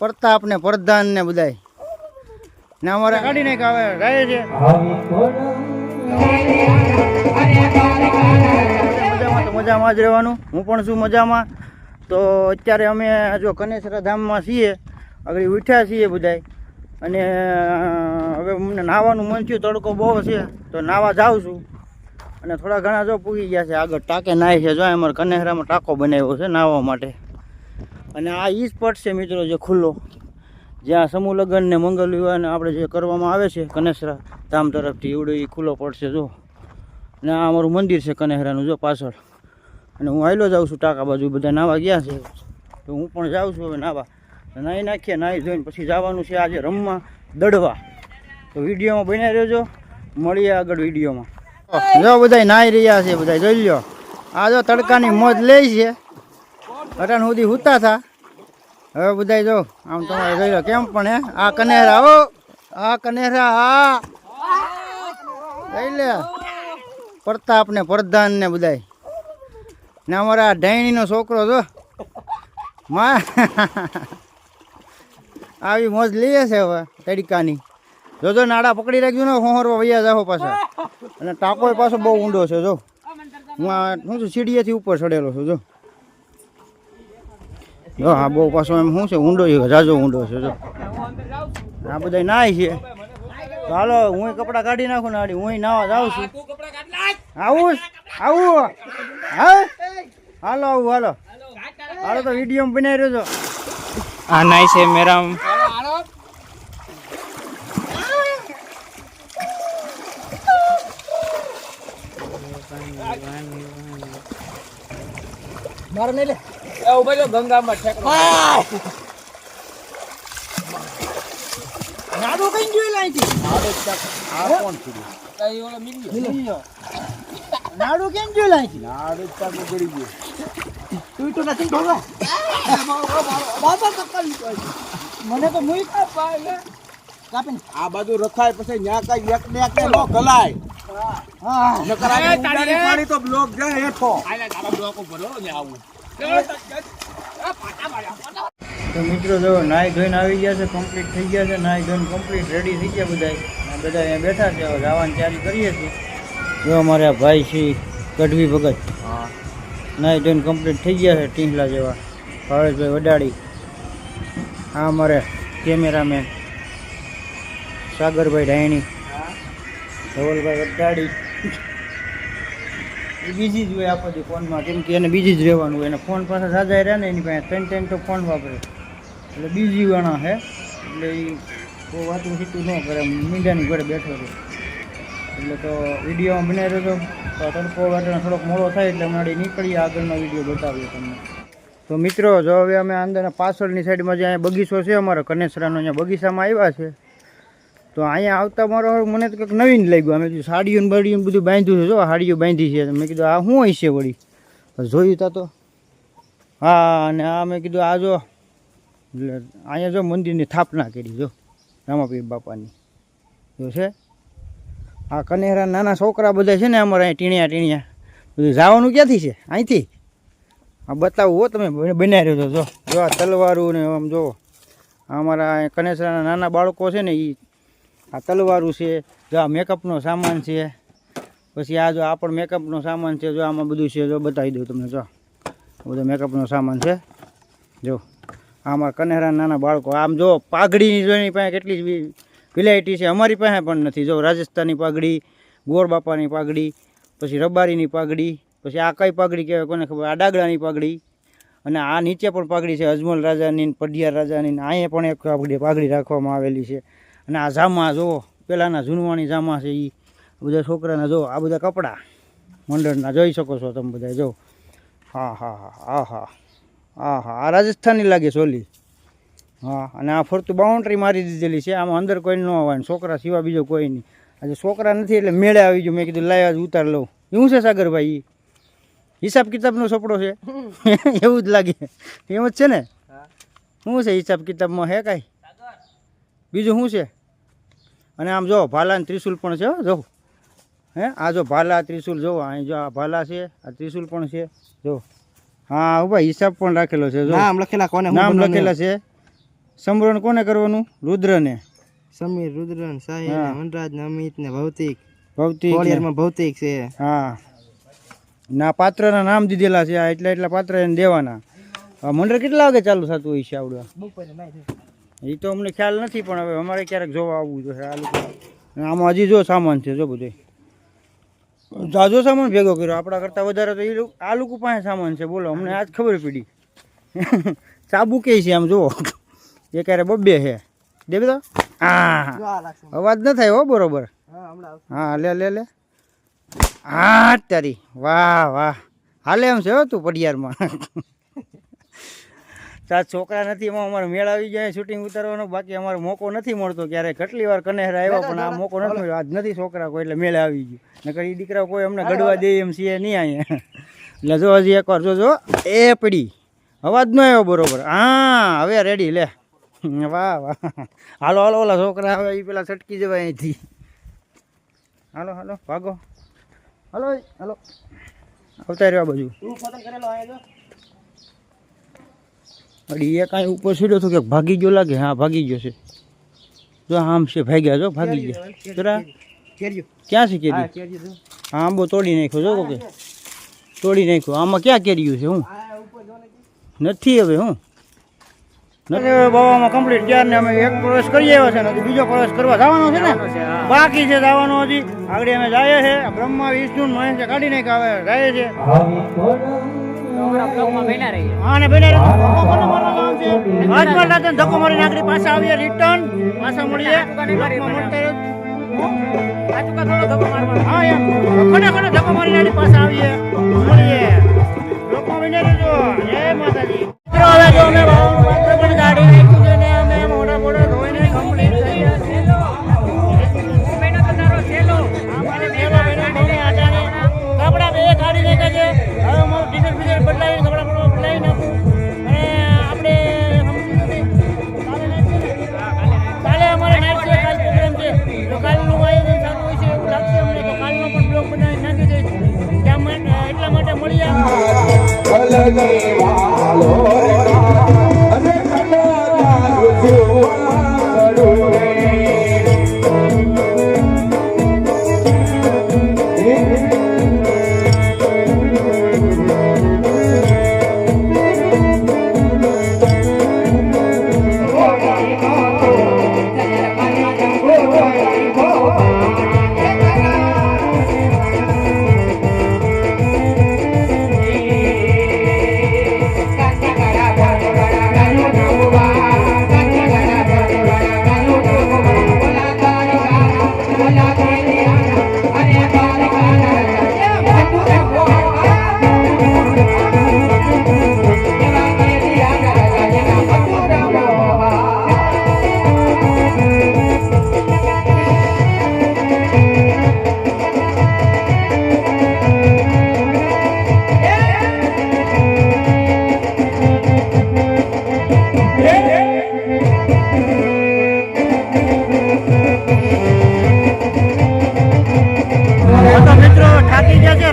પ્રતાપ ને પ્રધાન ને બધાય. ને અમારે કાઢી નાખ આવે રહે છે. મજામાં તો મજામાં જ રહેવાનું. હું પણ છું મજામાં. તો અત્યારે અમે જો કનેસરા ધામમાં છીએ, આગળ ઉઠ્યા છીએ બધાય. અને હવે મને નાહવાનું મન થયું, તડકો બહુ છે, તો નાહવા જાઉં છું. અને થોડા ઘણા જો પૂગી ગયા છે, આગળ ટાંકે નાય છે. જો, અમારે કનેસરામાં ટાંકો બનાવ્યો છે નાહવા માટે. અને આ ઈ સ્પોટ છે મિત્રો જે ખુલ્લો જ્યાં સમૂહ લગ્ન ને મંગલ વિવાહને આપણે જે કરવામાં આવે છે કનેસરા ધામ તરફથી એવડો એ ખુલ્લો પડશે જો. ને આ અમારું મંદિર છે કનેહરાનું જો પાછળ. અને હું આવેલો જાઉં છું ટાંકા બાજુ બધા નાવા ગયા છે. તો હું પણ જાઉં છું હવે નાવા. નાહી નાખીએ નાહી જોઈને પછી જવાનું છે આજે રમવા દડવા. તો વિડીયોમાં બન્યા રહેજો. મળીએ આગળ વિડીયોમાં. જો બધા નાહી રહ્યા છે બધા જોઈ લ્યો. આ જો તડકાની મોજ લે છે. અટાણ સુધી હુતા થા હવે બધા જો, આમ તમારે જોઈ લો, કેમ પણ હે? આ કનેરા ઓ આ કનેરા આ લઈ લે. પ્રતાપ ને પ્રધાન ને બધાય. ને અમારા ડાયણીનો છોકરો જો. માં. આવી મોજ લઈએ છે હવે, તડકાની. જોજો, નાડા પકડી રાખજો ને, હોહરવા વૈયા જાઓ પાછા. અને ટાંકો પાછો બહુ ઊંડો છે, જો. હું આ છું સીડીએથી ઉપર ચડેલો છું, જો. જો હા બહુ પાછો એમ શું છે ઊંડો છે જાજો ઊંડો છે જો. આ બધા નાય છે. તો હાલો હું કપડાં કાઢી નાખું ને હાડી હું નાવા જાઉં છું. આવું આવું હા. હાલો આવું હાલો. હાલો તો વીડિયો બનાવી રહ્યો છો આ નાય છે મેરામ. મારે નહીં લે. નાડું કઈ જોઈ લાઈથી નાડું કેમ જોઈ લાઈથી તું તો નથી ઢોળવા મને તો મુઈ કાપીને. આ બાજુ રખાય પછી ન્યા કઈ એક ને એક ને નો ગલાય. હા. નકર આ પાણી તો બ્લોક જાય હેઠો. તો મિત્રો જો નાઈ ધોઈને આવી ગયા છે કમ્પ્લીટ થઈ ગયા છે નાઈ ધોઈને કમ્પ્લીટ રેડી થઈ ગયા બધા બધા અહીંયા બેઠા છે હવે જવાની તૈયારી કરીએ છીએ. જો અમારા ભાઈ છે ગઢવી ભગત. નાઈ ધોઈને કમ્પ્લીટ થઈ ગયા છે ટીંગલા જેવા. ભાવેશભાઈ વડાડી. આ અમારે કેમેરામેન સાગરભાઈ ડાયણી. ધવલભાઈ વડાડી. એ બીજી જ હોય આખો દી ફોનમાં, કેમ કે એને બીજી જ રહેવાનું હોય. એને ફોન પાસે સાજા રહે ને, એની પાસે ત્રણ ત્રણ તો ફોન વાપરે. એટલે બીજી વાણા હે. એટલે એ બહુ વાતું સીતું ન કરે. મીંડાની ઘરે બેઠો છે. એટલે તો વિડીયોમાં બનાવી રહ્યો તો તડકો વાટણ થોડોક મોડો થાય એટલે હમણાં નીકળીએ. આગળનો વીડિયો બતાવીએ તમને. તો મિત્રો, જો હવે અમે અંદરના પાછળની સાઈડમાં જે અહીંયા બગીચો છે, અમારો કનેસરાનો અહીંયા બગીચામાં આવ્યા છે. તો અહીંયા આવતા મારો મને તો કંઈક નવીન લાગ્યું. અમે કીધું સાડીઓ ને બધું બાંધ્યું છે. જો સાડીઓ બાંધી છે. મેં કીધું, આ શું હશે વળી? જોયું તા તો. હા, અને આ મેં કીધું, આ જો અહીંયા જો મંદિરની સ્થાપના કરી, જો, રામાપીર બાપાની. જો છે. આ કનેરા નાના છોકરા બધા છે ને અમારે અહીં ટીણિયા ટીણિયા. બધું જવાનું ક્યાંથી છે? અહીંથી? આ બતાવું હો તમે બનાવી રહ્યો છો જો. આ તલવારું ને આમ જો અમારા કનેસરાના નાના બાળકો છે ને એ આ તલવારું છે, જો આ મેકઅપનો સામાન છે, પછી આ જો આ પણ મેકઅપનો સામાન છે, જો આમાં બધું છે, જો બતાવી દઉં તમને, જો. બધો મેકઅપનો સામાન છે. જો, આમાં કનેરા નાના બાળકો, આમ જો પાઘડીની જો એની પાસે કેટલી વિલાયટી છે, અમારી પાસે પણ નથી. જો રાજસ્થાની પાઘડી ગોળ બાપાની પાઘડી, પછી રબારીની પાઘડી, પછી આ કઈ પાઘડી કહેવાય કોને ખબર? આ ડાગડાની પાઘડી, અને આ નીચે પણ પાઘડી છે, અજમલ રાજાની પઢિયાર રાજાની અહીંયા પણ એક પાઘડી પાઘડી રાખવામાં આવેલી છે. અને આ જામા જુઓ પેલાના જૂનવાણી જામા છે એ બધા છોકરાના જો આ બધા કપડાં. મંડળના જોઈ શકો છો તમે બધા જો હા હા હા હા હા. હા હા આ રાજસ્થાની લાગે સોલી હા અને આ ફરતું બાઉન્ડ્રી મારી દીધેલી છે આમાં અંદર કોઈ ન આવવાનું છોકરા સિવાય બીજો કોઈ નહીં. આજે છોકરા નથી એટલે મેળે આવી ગયો મેં કીધું લાય જ ઉતાર લઉં. એવું છે સાગરભાઈ? હિસાબ કિતાબનો સપડો છે? એવું જ લાગે. એમ જ છે ને? શું છે હિસાબ કિતાબમાં હે કાંઈ? બીજું શું છે? અને આમ જો ભાલા અને ત્રિશુલ પણ છે હો, જો. હે આ જો ભાલા ત્રિશુલ જો અહીં જો આ ભાલા છે આ ત્રિશુલ પણ છે જો. હા ઊભા હિસાબ પણ રાખેલો છે જો. નામ લખેલા કોને? નામ લખેલા છે. સમરણ કોને કરવાનું? રુદ્રને. સમીર રુદ્રન સાહિલ વનરાજ અમિત ને ભૌતિક. ભૌતિક કોલિયરમાં ભૌતિક છે. હા. ના પાત્રના નામ દીધેલા છે આ એટલા એટલા પાત્ર એને દેવાના. મંડળ કેટલા વાગે ચાલુ થતું હોય છે આવડું એ તો અમને ખ્યાલ નથી પણ હવે અમારે ક્યારેક જોવા આવવું જોઈએ. આ લોકો આમાં હજી જો સામાન છે જો બધું. જાજો સામાન ભેગો કર્યો. આપણા કરતાં વધારે તો એ લોકો આ લોકો પાસે સામાન છે. બોલો અમને આજ ખબર પડી. ચાબુ કે છે આમ જુઓ. એ ક્યારે બબ્બે છે. દે તો હા અવાજ ન થાય હો બરોબર. હા લે લે લે. હા તારી વાહ વાહ. હાલે એમ છે હો તું પડિયારમાં તાર છોકરા નથી એમાં અમારે મેળ આવી જાય શૂટિંગ ઉતારવાનો બાકી અમારો મોકો નથી મળતો ક્યારે કેટલી વાર કનેહરા આવ્યો પણ આ મોકો નથી મળ્યો. આજ નથી છોકરા કોઈ એટલે મેળ આવી ગયો. નકર એ દીકરા કોઈ અમને ગડવા દે એમ છે નહીં અહીંયા. એટલે જો હજી એકવાર જોજો એ પડી. અવાજ ન આવ્યો બરોબર. હા હવે રેડી લે. વાહ વાહ. હાલો હાલો ઓલા છોકરા આવે એ પેલા છટકી જવાય અહીંથી. હાલો હાલો ભાગો. હાલો હાલો. આવતા રહ્યો આ બાજુ. એ કાંઈ ઉપર સીડ્યો હતો કે ભાગી ગયો લાગે હા ભાગી ગયો છે. જો આમ છે ભાગ્યા જો ભાગી ગયા. જરા ક્યાં છે કેરી? હા આંબો તોડી નાખ્યો જો કે તોડી નાખ્યો. આમાં ક્યાં કેરીયું છે હું? નથી હવે હું? નથી હવે બાવામાં કમ્પ્લીટ ગયા ને અમે એક પ્રવેશ કરી આવ્યા છે ને બીજો પ્રવેશ કરવા જવાનો છે ને? બાકી છે જવાનો હજી. આગળ અમે જઈએ છે. બ્રહ્મા વિષ્ણુ મહેશ કાઢી નાખ્યા આવે જાય છે. હા ને બેને ધક્કો કોને મારવાનો આમ છે? આજમાં રાતે ધક્કો મારીને આગળ પાછા આવીએ રિટર્ન પાછા મળીએ. બ્લોકમાં મળતા રહો. હા એમ. કોને કોને ધક્કો મારીને પાછા આવીએ. મળીએ. બ્લોકમાં બને રહેજો. જય માતાજી. ટી-શર્ટ બદલાવીને કપડાં બપડા બદલાવી નાખું. કાલે અમારે નાઇટ છે. સારું હોય છે એવું પણ બ્લોગ બનાવી એટલા માટે મળીએ.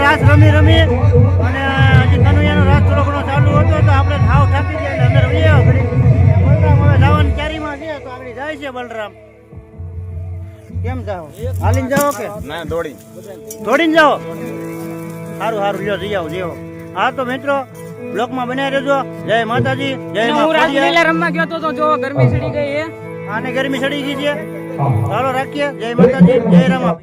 રાસ રમી રમી અને હજી કનૈયાનો રાસ થોડો ઘણો ચાલુ હતો તો આપણે હાવ થાકી ગયા અમે ઘડી. બલરામ હવે જવાની કેરીમાં છે તો આગળ જાય છે બલરામ. કેમ જાઓ? હાલીને જાઓ કે? ના દોડી. દોડીને જાઓ? સારું સારું લ્યો જઈ આવો જઈ હા તો મિત્રો બ્લોકમાં બનાવી રહેજો. જય માતાજી જય હું મા રમવા ગયો તો તો જો ગરમી ચડી ગઈ છે. આને ગરમી ચડી ગઈ છે. ચાલો રાખીએ. જય માતાજી જય રામા.